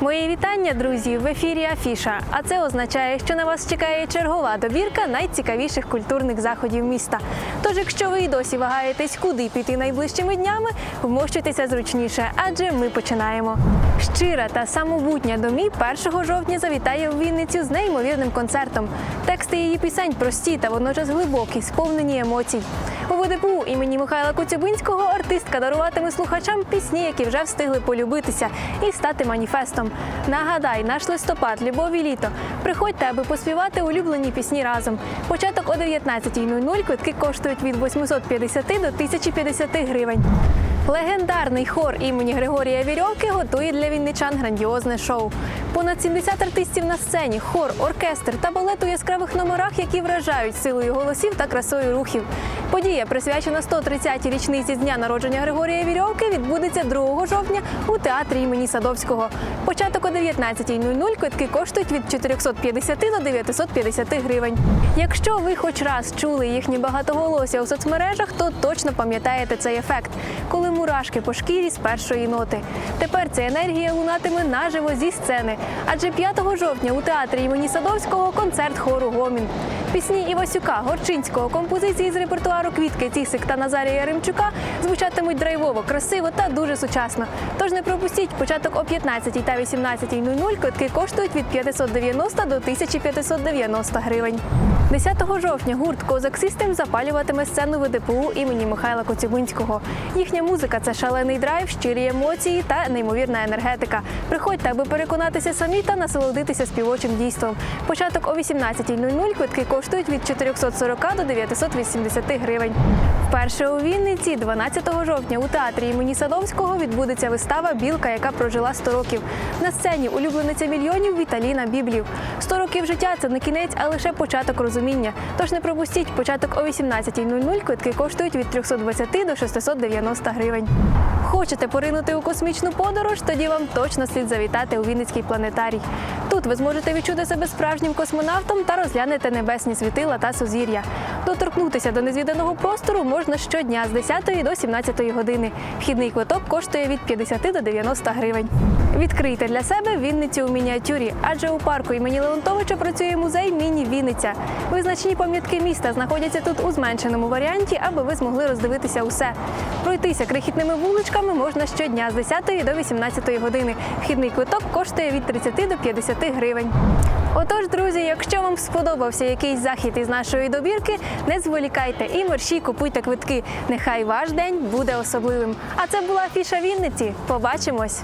Мої вітання, друзі! В ефірі Афіша. А це означає, що на вас чекає чергова добірка найцікавіших культурних заходів міста. Тож, якщо ви і досі вагаєтесь, куди піти найближчими днями, вмощуйтеся зручніше, адже ми починаємо. Щира та самобутня домі 1 жовтня завітає в Вінницю з неймовірним концертом. Тексти її пісень прості та водночас глибокі, сповнені емоцій. У ВДПУ імені Михайла Коцюбинського артистка даруватиме слухачам пісні, які вже встигли полюбитися, і стати маніфестом. Нагадай, наш листопад, любов і літо. Приходьте, аби поспівати улюблені пісні разом. Початок о 19.00 квитки коштують від 850 до 1050 гривень. Легендарний хор імені Григорія Вірьовки готує для вінничан грандіозне шоу. Понад 70 артистів на сцені, хор, оркестр та балет у яскравих номерах, які вражають силою голосів та красою рухів. Подія, присвячена 130-й річниці з дня народження Григорія Вірьовки, відбудеться 2 жовтня у театрі імені Садовського. Початок о 19.00 квитки коштують від 450 до 950 гривень. Якщо ви хоч раз чули їхні багатоголосся у соцмережах, то точно пам'ятаєте цей ефект, коли мурашки по шкірі з першої ноти. Тепер ця енергія лунатиме наживо зі сцени. Адже 5 жовтня у театрі імені Садовського концерт хору Гомін. Пісні Івасюка, Горчинського, композиції з репертуару Квітки, Цісик та Назарія Яремчука звучатимуть драйвово, красиво та дуже сучасно. Тож не пропустіть початок о 15 та 18.00 квитки коштують від 590 до 1590 гривень. 10 жовтня гурт Козак Систем запалюватиме сцену ВДПУ імені Михайла Коцюбинського. Їхня музика це шалений драйв, щирі емоції та неймовірна енергетика. Приходьте, аби переконатися самі та насолодитися співочим дійством. Початок о 18.00 квитки коштують від 440 до 980 гривень. Вперше у Вінниці 12 жовтня у театрі імені Садовського відбудеться вистава Білка, яка прожила 100 років. На сцені улюблениця мільйонів Віталіна Біблів. 100 років життя це не кінець, а лише початок розуміння. Тож не пропустіть початок о 18.00 квитки коштують від 320 до 690 гривень. Хочете поринути у космічну подорож? Тоді вам точно слід завітати у Вінницький планетарій. Тут ви зможете відчути себе справжнім космонавтом та розглянете небесні світила та сузір'я. Доторкнутися до незвіданого простору можна щодня з 10 до 17 години. Вхідний квиток коштує від 50 до 90 гривень. Відкрийте для себе Вінницю у мініатюрі, адже у парку імені Леонтовича працює музей Міні Вінниця. Визначні пам'ятки міста знаходяться тут у зменшеному варіанті, аби ви змогли роздивитися усе. Пройтися крихітними вуличками можна щодня з 10 до 18 години. Вхідний квиток коштує від 30 до 50 гривень. Отож, друзі, якщо вам сподобався якийсь захід із нашої добірки, не зволікайте і мерщій купуйте квитки. Нехай ваш день буде особливим. А це була фіша Вінниці. Побачимось!